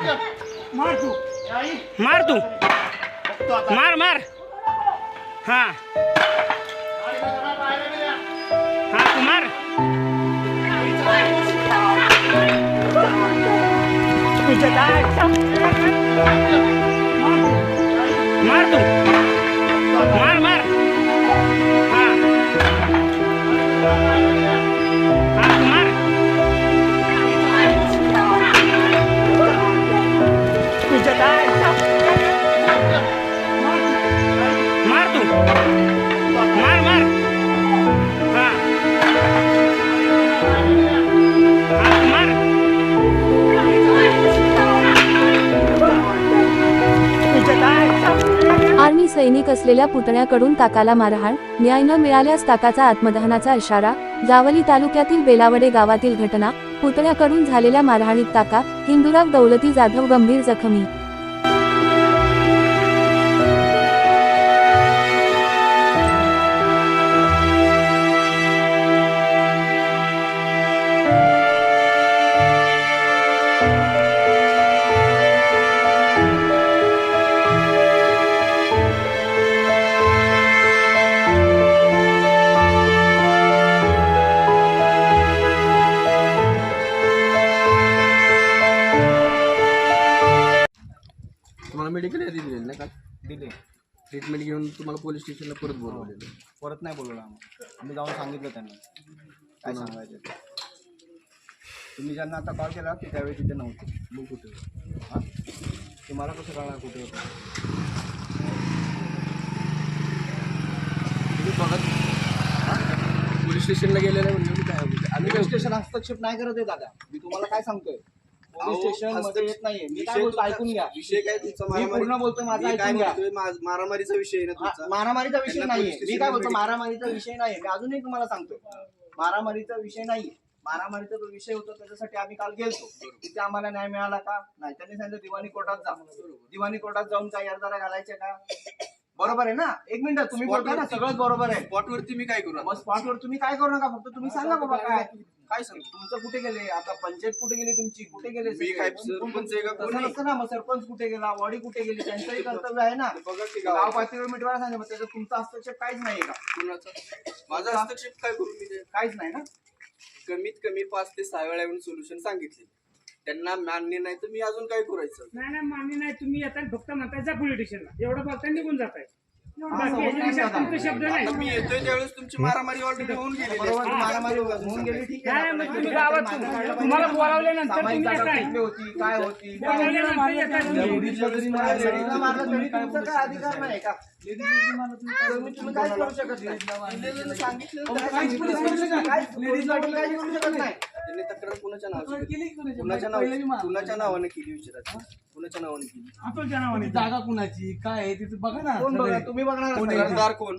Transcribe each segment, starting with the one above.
मार तू. मार तू. मार मार. हा. हा तू मार. मार तू. सैनिक असलेल्या पुतण्याकडून ताकाला मारहाण न्याय न मिळाल्यास ताकाचा आत्मदहनाचा इशारा जावली तालुक्यातील बेलावडे गावातील घटना पुतण्याकडून झालेल्या मारहाणीत ताका हिंदुराव दौलती जाधव गंभीर जखमी पोलीस स्टेशनला परत बोलवलेलं. परत नाही बोलवलं आम्हाला. मी जाऊन सांगितलं त्यांना. काय सांगायचं ते. तुम्ही ज्यांना आता कॉल केला ते त्यावेळी तिथे नव्हते. मग कुठे? हां? तुम्हाला कसं कळणार कुठे होतं? तुम्ही बघत पोलीस स्टेशनला गेलेलं म्हणजे मी काय आम्ही पोलीस काय स्टेशन हस्तक्षेप नाही करत आहे दादा. मी तुम्हाला काय सांगतोय? पोलीस स्टेशनमध्ये येत नाहीये. मी काय बोलतो ऐकून घ्या. विषय काय तुमचा मी मारामारी- पूर्ण बोलतोय माझा मी काय ऐकून घ्या. मा- मारामारीचा विषय आहे ना हा, तुमचा? मारामारीचा विषय त्यांना नाहीये. पोलीस मी काय बोलतो मारामारीचा विषय नाहीये. मी अजूनही तुम्हाला सांगतोय. मारामारीचा विषय नाहीये. मारामारीचा जो विषय होता त्याच्यासाठी आम्ही काल गेलतो. तिथे आम्हाला न्याय मिळाला का? नाही त्यांनी सांगितलं दिवाणी कोर्टात जा. दिवाणी कोर्टात जाऊन काही अर्जाला घालायचे का? बरोबर आहे ना? एक मिनिट तुम्ही बोलता ना सगळंच बरोबर आहे. स्पॉटवरती मी काय करू मग? स्पॉटवर तुम्ही काय करू नका फक्त? तुम्ही सांगा बाबा काय? काय? सांगू? तुमचं कुठे गेले? आता पंचायत कुठे गेली तुमची? कुठे गेले सरपंच? नसतं ना मग सरपंच कुठे गेला? वॉडी कुठे गेली? त्यांचंही कर्तव्य आहे ना. गाव पातळीवर मिटवायला सांगा मग त्याच्यात तुमचा हस्तक्षेप काहीच नाही का? कुणाचा? माझा हस्तक्षेप काय करू मी? काहीच नाही ना? कमीत कमी पाच ते सहा वेळा येऊन सोल्युशन सांगितले. त्यांना मान्य नाही तर मी अजून काय करायचं नाही नाही मान्य नाही तुम्ही येता फक्त म्हणताय जा पोलीस स्टेशनला एवढं बोलता निघून जाताय. असं बाकी होत याच्या नाही विषयात दादा. तुमचे शब्द नाही. आता मी येतोय त्यावेळेस तुमची मारामारी ऑलरेडी होऊन गेलेली बरोबर. आहे. ती मारामारी होऊन गेली ठीक आहे. नाही, ना, मग पण तुम्ही काही गावात मागं काढलं तुम्हाला पाहिजे. बोलावल्यानंतर सामायिक तुम्ही जागा येताय. कुठली होती? काय होती? बोलावल्यानंतर येताय. लेडीजला जरी मारलं लेडीजला मारलं तरी तुमचा काय अधिकार नाही का तुम्ही तुम्ही काहीच करू शकत नाही लेडीजला सांगितलं तर काहीच पोलीस करू शकत नाही. काहीच पोलीस पाटील काहीच करू शकत नाही? त्यांनी तक्रार कुणाच्या नावाची कुणाच्या नाव कुणाच्या नावाने केली विचारायचं कुणाच्या नावाने केली? अतुलच्या नावाने जागा कुणाची? काय आहे? तिथे बघा ना. कोण बघा सगळे. तुम्ही बघणार नाही. तक्रारदार कोण?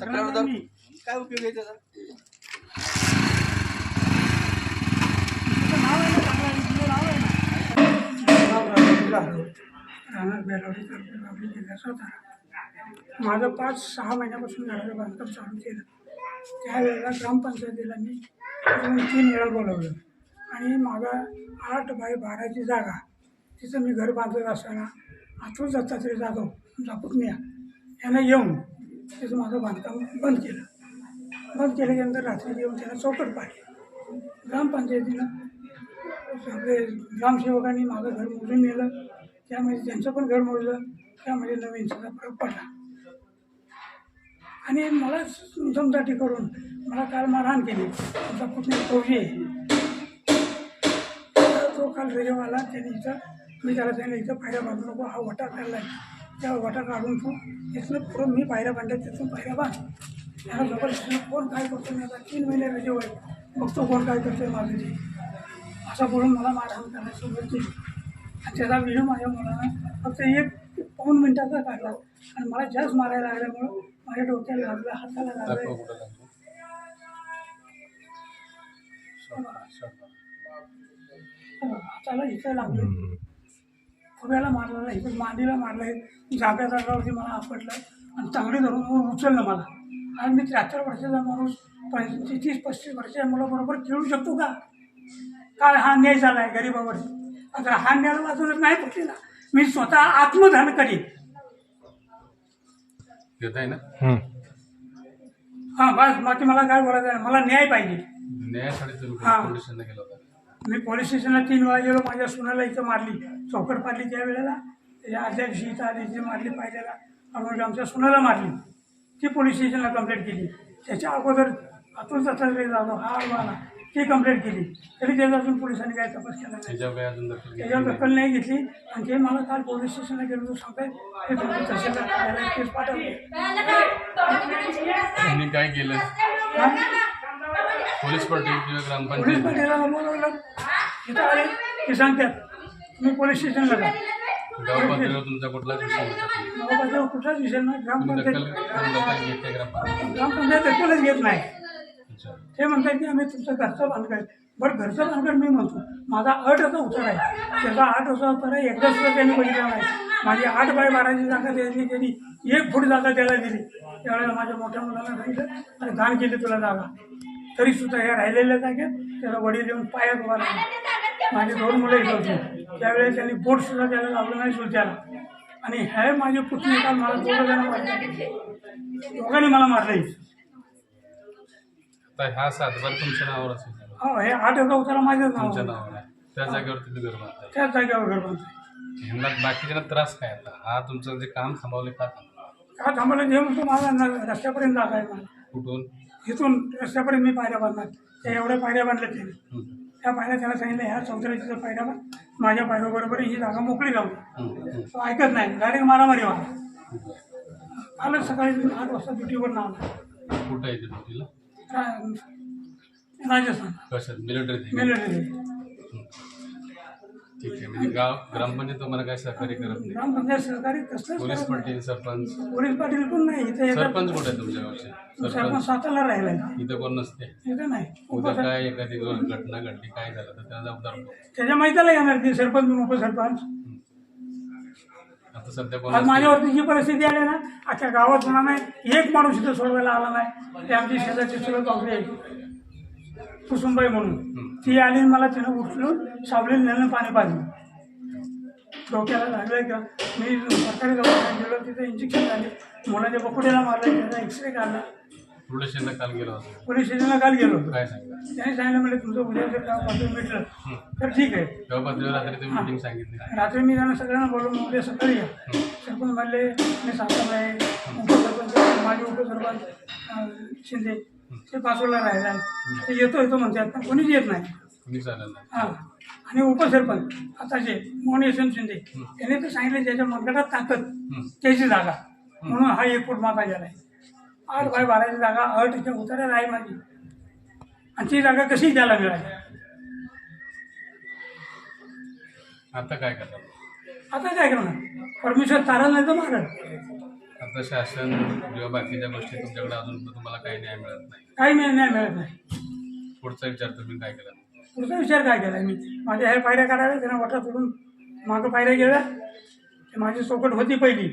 तक्रारदार काय उपयोग आहे त्याचा? राहणार बेलावडी तालुक्यात जिल्हा सातारा माझं पाच सहा महिन्यापासून घराचं बांधकाम चालू केलं. त्यावेळेला ग्रामपंचायतीला मी दोन तीन वेळा बोलवलं. आणि माझा आठ बाय बाराची जागा. तिथं मी घर बांधत असताना अतुल दत्तात्रय जाधव जापुतनिया यांना येऊन तिथं माझं बांधकाम बंद केलं. बंद केल्यानंतर रात्री येऊन त्यांना चौकट पाडली. ग्रामपंचायतीनं आपले ग्रामसेवकांनी माझं घर मोजून नेलं. त्यामध्ये त्यांचं पण घर मोजलं. त्यामध्ये नवीन सगळा फरक पडला. आणि मला तुमच्यासाठी करून मला काल मारहाण केली. तुमचा कुठली फौजी आहे. तो काल रेल्वेवाला त्यांनी इथं मी त्याला त्याने इथं पायऱ्या बांधू नको हा वटा काढला. त्या वटा काढून तू इथनं पुढं मी पायऱ्या बांधल्या तिथून पायऱ्या बांध. त्याला जबरदस्तीनं कोण काय करतो मी आता तीन महिने रेजे होईल. बघतो कोण काय करतोय माझं ते. असं बोलून मला मारहाण करायचं सुरुवात केली. आणि त्याचा व्हिडिओ माझ्या मुलानं फक्त एक पाऊन मिनिटाचा काढला. आणि मला जास्त मारायला लागल्यामुळं माझ्या डोक्याला लागलं हाताला लागलं. हाताला इथं लागलं. फुग्याला मारलेलं इथं मांडीला मारलं जाब्या जागावरती मला आपटलं. आणि तांगडी धरून उचललं मला. आणि मी त्र्याहत्तर वर्षाचा माणूस पंचवीस तीस पस्तीस वर्षाच्या मुलाबरोबर खेळू शकतो का? काय हा अन्याय झाला आहे गरिबावरती? आता हा न्याय वाजूनच नाही फुटलेला मी स्वतः आत्मधन करीन. घेत आहे ना? हा बस बाकी मला काय बोलायचं आहे? मला न्याय पाहिजे. न्यायासाठी तुम्ही हा. गेला होता? मी पोलीस स्टेशनला तीन वेळा गेलो माझ्या सुनाला इथं मारली. चौकट पाडली त्या वेळेला. त्याच्या आदल्या दिवशी इथं आली इथे मारली पाहिजेला आपण आमच्या सुनाला मारली. ती पोलीस स्टेशनला कंप्लेंट केली. त्याच्या अगोदर अतुल दत्तात्रय जाधव हा आला ती कंप्लेंट केली. तरी त्याचा अजून पोलिसांनी काय तपास केला नाही. त्याच्यावर काय अजून दखल त्याच्यावर घेतली दखल नाही घेतली. आणि ते मला काल पोलीस स्टेशनला गेलो सांगताय ते तुम्ही तहसीलदार कार्यालयात केस पाठवली? त्यांनी काय केलं? पोलीस पाटील किंवा पोलीस ग्रामपंचायत पाटीला बोलवलं. इथं आले ते सांगतात तुम्ही पोलीस स्टेशनला जा. गाव पातळीवर तुमचा कुठलाच विषय कुठलाच नाही. तुम्ही ग्रामपंचायत दखल घेते ग्रामपंचायत ग्रामपंचायत दखलच घेत नाही. ते म्हणतात की आम्ही तुमचं घरचं बांधकाम बट घरचं बांधकाम मी म्हणतो माझा आठ असा उत्तर आहे. त्याचा आठ असा उत्तर आहे एकदाच त्याने त्यांनी बघितला नाही. माझी आठ बाय बाराची जागा द्यायची त्यांनी एक फूट जागा त्याला दिली. त्यावेळेला माझ्या मोठ्या मुलाला सांगितलं आणि दान केली तुला जागा. तरी सुद्धा राहिलेल्या जागेत त्याला वडील येऊन पायात उभा राहिला माझी दोन मुलं इथं होती. त्यावेळेस त्यांनी बोट सुद्धा त्याला लावलं नाही सुलत्याला आणि हे माझे पुतणे काल मला दोघं जण मारले. दोघांनी मला मारले आता हा सातबार तुमच्या नावावर असेल. हो हे आठ एका उतारा माझ्याच तुमच्या नाव नावावर आहे. त्या जागेवर तुम्ही घर बांधताय. त्याच जागेवर घर बांधतोय. ह्यांना बाकीच्यांना त्रास काय आता? हा तुमचं जे काम थांबवले का थांबवलं? का थांबलं जे म्हणतो माझा न- रस्त्यापर्यंत जागा आहे मला कुठून? इथून रस्त्यापर्यंत मी पायऱ्या बांधणार. त्या एवढ्या पायऱ्या बांधल्या त्याने. हं. त्या पायऱ्या त्याला सांगितलं ह्या चौथऱ्याच्या पायऱ्या बांध माझ्या पायऱ्याबरोबर ही जागा मोकळी लावली हं, हं. तो ऐकत नाही. डायरेक्ट मारामारी व्हा. आलं सकाळी आठ वाजता ड्युटीवर ना आला. कुठं आहे ते ड्युटीला? राजस्थान कशात? मिलिटरी मिलिटरी ठीक आहे म्हणजे गाव ग्रामपंचायत तुम्हाला काय सहकार्य करत नाही? ग्रामपंचायत सहकारी कसलंच पोलीस. पाटील सरपंच? पोलीस पाटील पण नाही इथे येतात सरपंच कुठे आहे तुमच्या गावचे? सरपंच? सरपंच साताला राहिला इथं कोण नसते? इथं नाही. उद्या उपसर- काय एखादी घटना घडली काय झालं तर त्याला जबाबदार कोण? त्याच्या माहितीला येणार ते सरपंच उपसरपंच? आता सध्या आज. माझ्यावरती जी परिस्थिती आली ना अख्ख्या गावात म्हणा नाही एक माणूस इथं सोडवायला आला नाही. ते आमची शेजारची पावली आहे. कुसुमबाई म्हणून. ती आली आणि मला तिनं उचलून सावलीला नेलं पाणी पाजलं. डोक्याला लागलंय का? मी सरकारी दवाखान्यात गेलो तिथे इंजेक्शन झाले. मुलाच्या बकुड्याला मारलं त्याचा एक्सरे काढला. पोलीस स्टेशनला काल गेलो होतो. पोलीस स्टेशनला काल गेलो होतो. काय सांगितलं त्याने सांगितलं म्हणजे तुमचं उद्या जर गाव पाठवून भेटलं तर ठीक आहे. पातळीवर रात्री तुम्ही मिटिंग सांगितली. रात्री मी त्यांना सगळ्यांना बोलून उद्या सकाळी या. सरपंच म्हणले मी सांगतो आहे. उपसरपंच माझे उपसरपंच अं, शिंदे ते पाचोला राहिला आहे ते येतो येतो म्हणतात पण कोणीच येत नाही. कुणी चालेल नाही. हां. आणि उपसरपंच आताचे मोहन यशवंत शिंदे त्यांनी तर सांगितले ज्याच्या मंगळात ताकद त्याची जागा. म्हणून हा एक फूट मागा गेला आहे. आठ बाय बाराची जागा अटीच्या उतार्यात आहे माझी. आणि ती जागा कशी द्यायला मिळाली? आता काय करतात आता काय करणार? परमेश्वर तारल नाही तर मारल आता शासन किंवा बाकीच्या गोष्टी तुमच्याकडे अजून तुम्हाला काही न्याय मिळत नाही. काही नाही नाही मिळत नाही. पुढचा विचार तुम्ही काय केला? पुढचा विचार काय केला? मी माझ्या ह्या पायऱ्या काढाव्या त्यांना वटा सोडून मागं पायऱ्या गेल्या. ते माझी चौकट होती पहिली.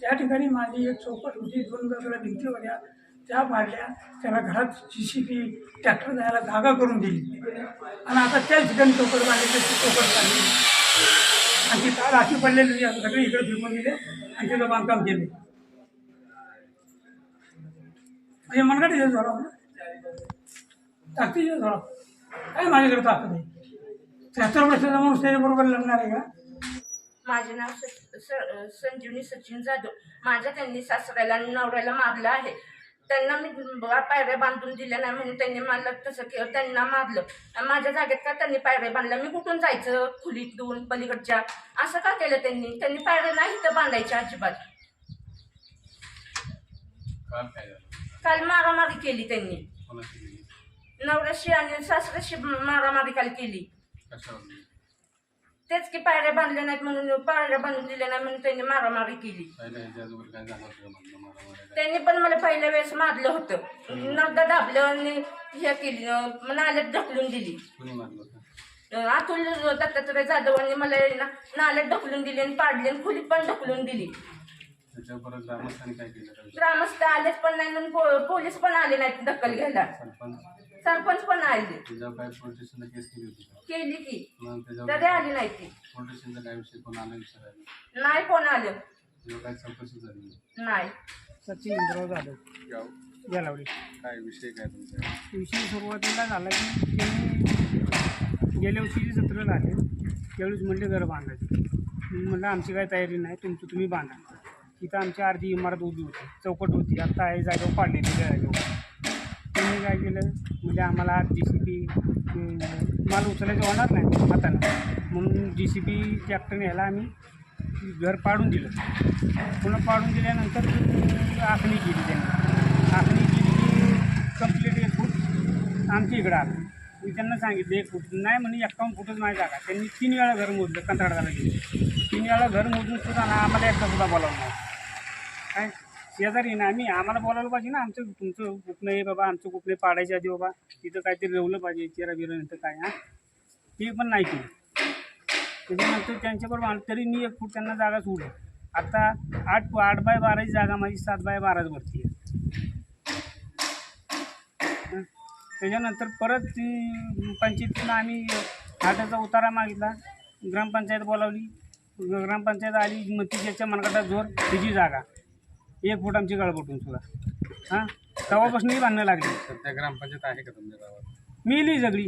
त्या ठिकाणी माझी एक चौकट होती दोन बाजूला भिंती होत्या त्या पाडल्या त्याला घरात जी सी पी ट्रॅक्टर जायला जागा करून दिली. आणि आता त्याच ठिकाणी चौकट बांधली त्याची चौकट बांधली. आणि ती तार अशी पडलेली होती, सगळे इकडे फिरवून दिले आणि तिथं बांधकाम केले. म्हणजे मनगटीचे जोराव ना ताकदीचे जोराव काय माझ्याकडे ताकद आहे? त्र्याहत्तर वर्षाचा माणूस त्याच्याबरोबर लढणार आहे का? माझे नाव संजीवनी सचिन जाधव. माझ्या त्यांनी सासऱ्याला आणि नवऱ्याला मारलं आहे. त्यांना मी पायऱ्या बांधून दिल्या नाही म्हणून त्यांनी मला तसं केलं त्यांना मारलं. माझ्या जागेत का त्यांनी पायऱ्या बांधल्या? मी कुठून जायचं खुलीत दोन पलीकडच्या? असं का केलं त्यांनी? त्यांनी पायऱ्या नाही तर बांधायच्या अजिबात. काल मारामारी केली त्यांनी? नवऱ्याशी आणि सासऱ्याशी मारामारी काल केली. तेच की पायऱ्या बांधल्या नाहीत म्हणून पायऱ्या बांधून दिल्या नाही म्हणून त्यांनी मारामारी केली? त्यांनी पण मला पहिल्या वेळेस मारलं होतं. नगदा दाबलं आणि हे केली नाल्यात ढकलून दिली. अतुल दत्तात्रय जाधवांनी मला आहे ना नाल्यात ढकलून दिली आणि पाडली आणि खोलीत पण ढकलून दिली? ग्रामस्थ आलेच पण नाही पो- पोलीस पण आले नाहीत दखल घ्यायला. सरपंच पण आले. त्याच्यावर काय पोलीस स्टेशनला केस केली होती का? केली की. मग तरी त्याच्यावर आली नाही ती? पोलीस स्टेशनचा काय विषय कोण आला विचारायला? नाही कोण आलं. त्याच्यावर काय चौकशी झाली नाही. नाही. सचिन इंद्राव जाधव. गाव गेलावडी काय विषय काय तुमचा? विषय सुरुवातीला झाला की त्यांनी गेल्या वर्षी जे सत्र झाले त्यावेळेस म्हणले घर बांधायचे. मी म्हणलं आमची काही तयारी नाही तुमचं तुम्ही बांधा. तिथं आमची अर्धी इमारत उभी होती चौकट होती. आता आहे जागेवर पाडलेली जागेवर त्यांनी काय केलं? म्हणजे आम्हाला जी सी बी माल उचलायचं होणार नाही हाताला म्हणून जी सी बी ट्रॅक्टरने ह्याला आम्ही घर पाडून दिलं. पुन्हा पाडून दिल्यानंतर आखणी केली त्यांनी. आखणी केली की कंप्लीट एक फूट आमच्या इकडं आलं. मी त्यांना सांगितलं एक फूट नाही म्हणे एक्कावन्न फुटच नाही जागा. त्यांनी तीन वेळा घर मोजलं कंत्राटदाराला गेलं तीन वेळा घर मोजून सुद्धा ना आम्हाला एकदा सुद्धा बोलावलं काय? शेजारी ना आम्ही आम्हाला बोलायला पाहिजे ना आमचं तुमचं कुपणं आहे बाबा आमचं गुपणे पाडायच्या आधी बाबा. तिथं काहीतरी रवलं पाहिजे चेरा बिरा नंतर काय हां? ते पण नाही केलं. त्याच्यानंतर त्यांच्याबरोबर आलं तरी मी एक फूट त्यांना जागा सोडली. आता आठ आठ बाय बाराची जागा माझी सात बाय बाराच भरती आहे. त्याच्यानंतर परत ती आम्ही हाटाचा उतारा मागितला. ग्रामपंचायत बोलावली. ग्रामपंचायत आली मग तिच्या मनगटात जोर तिची जागा. एक फूट आमची गळबटून सुद्धा. हां? तेव्हापासूनही बांधणं लागली. सध्या ग्रामपंचायत आहे का तुमच्या गावात? मिली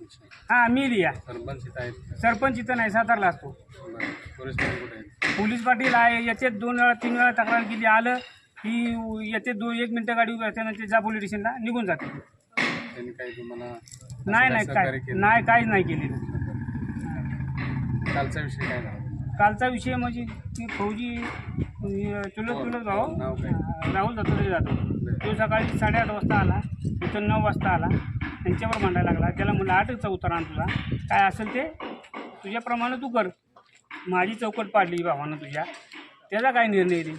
अच्छा. हां मिली या. सरपंच इथं आहेत का? सरपंच इथं नाही सातारला असतो. बरं. पोलीस स्टेशन कुठे आहेत? पोलीस पाटील आहे येते दोन वेळा तीन वेळा तक्रार केली आलं की येते दोन एक मिनटं गाडी उभी असते नंतर जा पोलीस स्टेशनला निघून जाते. त्यांनी काही तुम्हाला नाही नाही सहकार्य काय केलं? नाही? काहीच नाही केलेलं. कालचा विषय काय झाला? कालचा विषय म्हणजे ती फौजी चुलत चुलत भाऊ राहुल दत्तोदे जातो तो सकाळी साडेआठ वाजता आला इथं नऊ वाजता आला त्यांच्यावर मांडायला लागला. त्याला म्हणलं आठचा उतारा आण तुला. काय असेल ते तुझ्याप्रमाणे तू कर. माझी चौकट पाडली भावानं तुझ्या. त्याचा काय निर्णय दे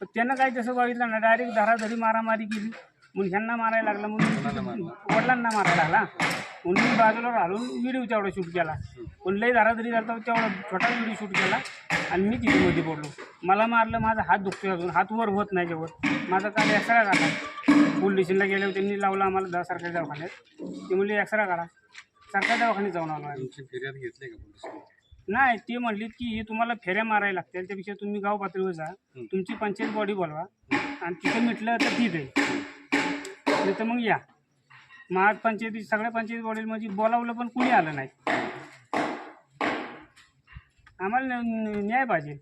पण त्यानं काय तसं बघितलं ना डायरेक्ट धाराधरी मारामारी केली. म्हणून ह्यांना मारायला लागला. म्हणून वडिलांना मारायला लागला. मी बाजूला राहून व्हिडिओ तेवढा शूट केला. लई धाराधरी झाला तेवढा छोटा व्हिडिओ शूट केला आणि मी तिथे मध्ये पडलो. मला मारलं माझा हात दुखतोय अजून. हात वर होत नाही जेवत माझा काल एक्सरा काढला पोलीस स्टेशनला गेल्यावर त्यांनी लावला आम्हाला दहा सरकारी दवाखान्यात. ते म्हणले एक्सरा काढा. सरकारी दवाखान्यात जाऊन आलो आम्ही. फिर्याद घेतली का नाही ते म्हणलीत की हे तुम्हाला फेऱ्या मारायला लागतील. त्यापेक्षा तुम्ही गाव पातळीवर जा. तुमची पंचायत बॉडी बोलवा. आणि तिथं मिटलं तर ठीक आहे. नाही तर मग या. महाग पंचायती सगळ्या पंचायत वडील म्हणजे बोलावलं पण कुणी आलं नाही. आम्हाला न्याय पाहिजे.